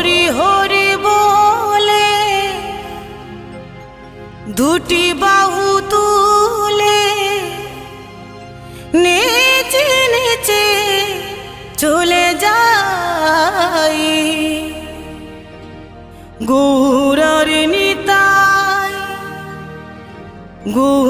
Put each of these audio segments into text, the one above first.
হরি হরি বলে দুটি বাহু তুলে নেচে নেচে চলে যাই। গৌরার নিতাই গৌর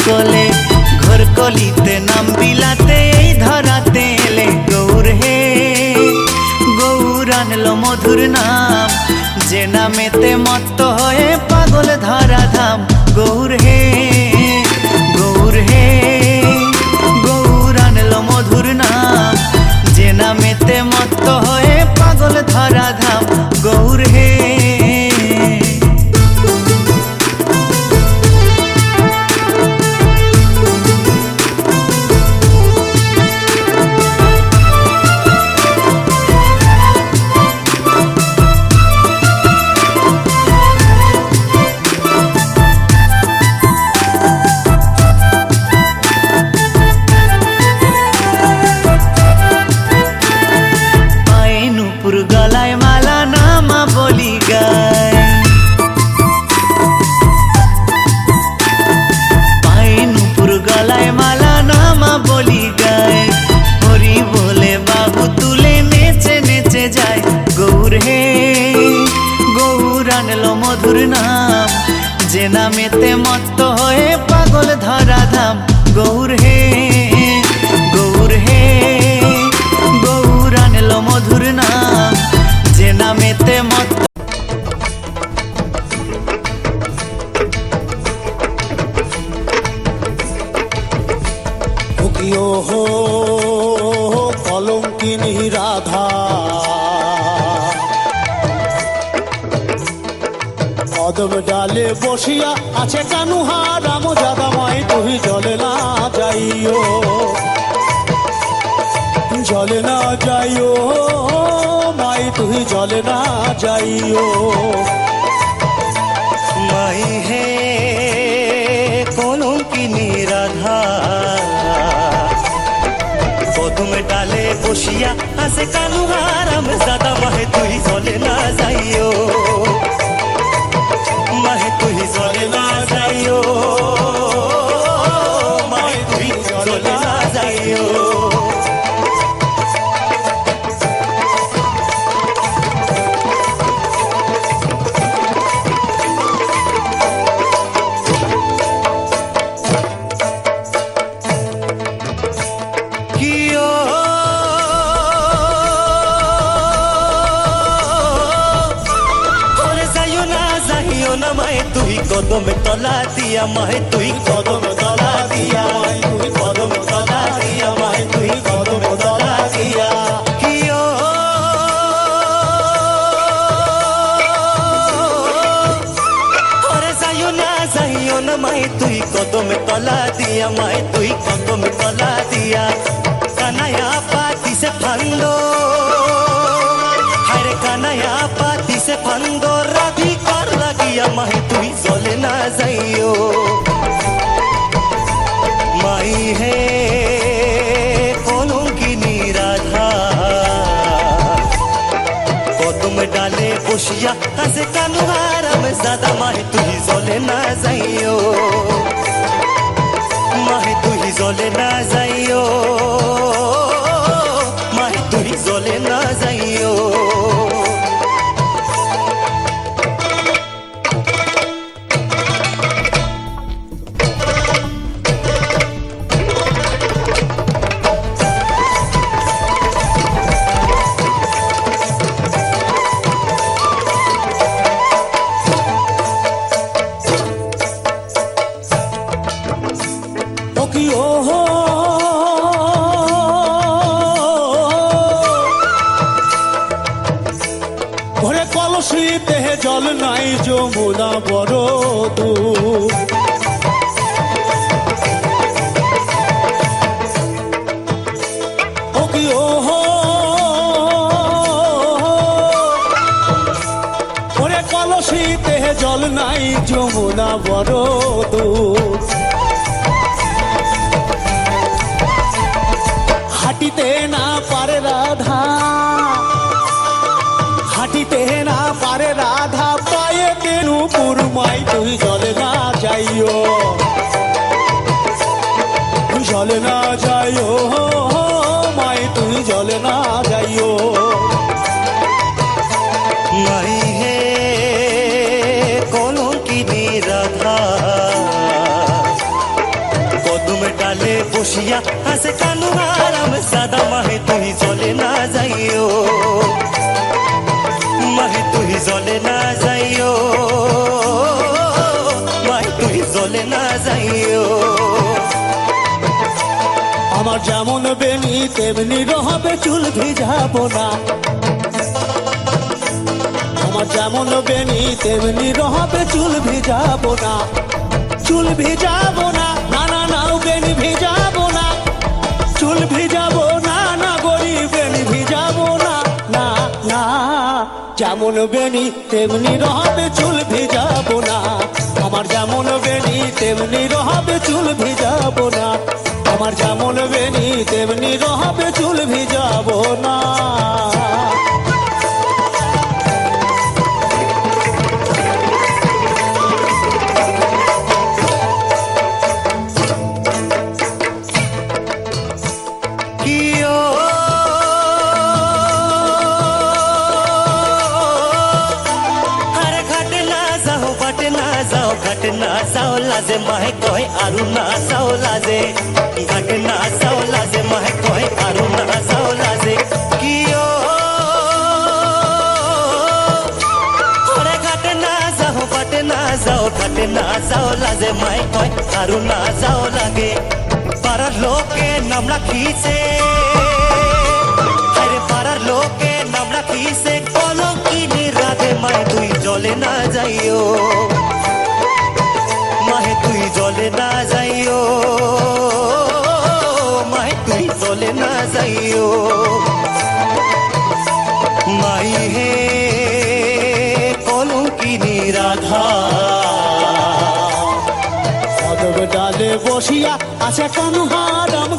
কোলে বসিয়া আছে কানুহা, রাম জাদামাই তুই জলে না যাইও। জলে না যাইও, মাই, তুই জলে না যাইও। মাই হে কলঙ্কিনী রাধা প্রথমে ডালে বসিয়া আছে কানুহা, রাম জাদামাই তুই জলে না যাইও। মায় তুই तुम डाले खुशिया हसे ज़्यादा माही तुझी सोले ना सही हो। যমুনা হাঁটিতে না পারে রাধা। হাঁটিতে না পারে রাধা পায়ে তেনু পুরমাই তুই বসিয়া হাসে কানু আরাম সাদা মাহে তুই জলে না যাইও মাহে তুই জলে না যাইও মাহে তুই জলে না যাইও আমার যেমন বেনি, তেমনি রহবে চুল ভিজাবো না। আমার যেমন বেনি, তেমনি রহবে চুল ভিজাবো না। চুল ভিজাবো না না না, নাও বেনি ভিজাবো না চুল ভিজাবো না না গরি বেনি ভিজাবো না না না। যেমন বেনি তেমনি রহবে চুল ভিজাবো না। আমার যেমন বেনি তেমনি রহবে চুল ভিজাবো না। আমার যেমন বেনি তেমনি রহবে চুল ভিজাবো না। লাজে মাহে কয় আরু না যাও লাজে ঘাটে না যাও লাজে মাহে কয় আরু না যাও লাজে আরে ঘাটে না যাও বাটে না যাও ঘাটে না যাও লাজে মাহে কয় আরু না যাও লাগে পাড়ার লোকে নাম রাখিছে পাড়ার লোকে নাম রাখিছে কলঙ্কিনী রাধে মায়ে তুই জলে না যাইও মাই হে কলঙ্কিনী রাধা। কদম ডালে বসিয়া আছে কানু হারাম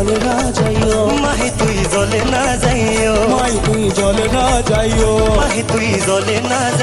জলে না যাইও। মাহে তুই জলে না যাইও। মাই তুই জলে না যাইও। মাহে তুই জলে না যাই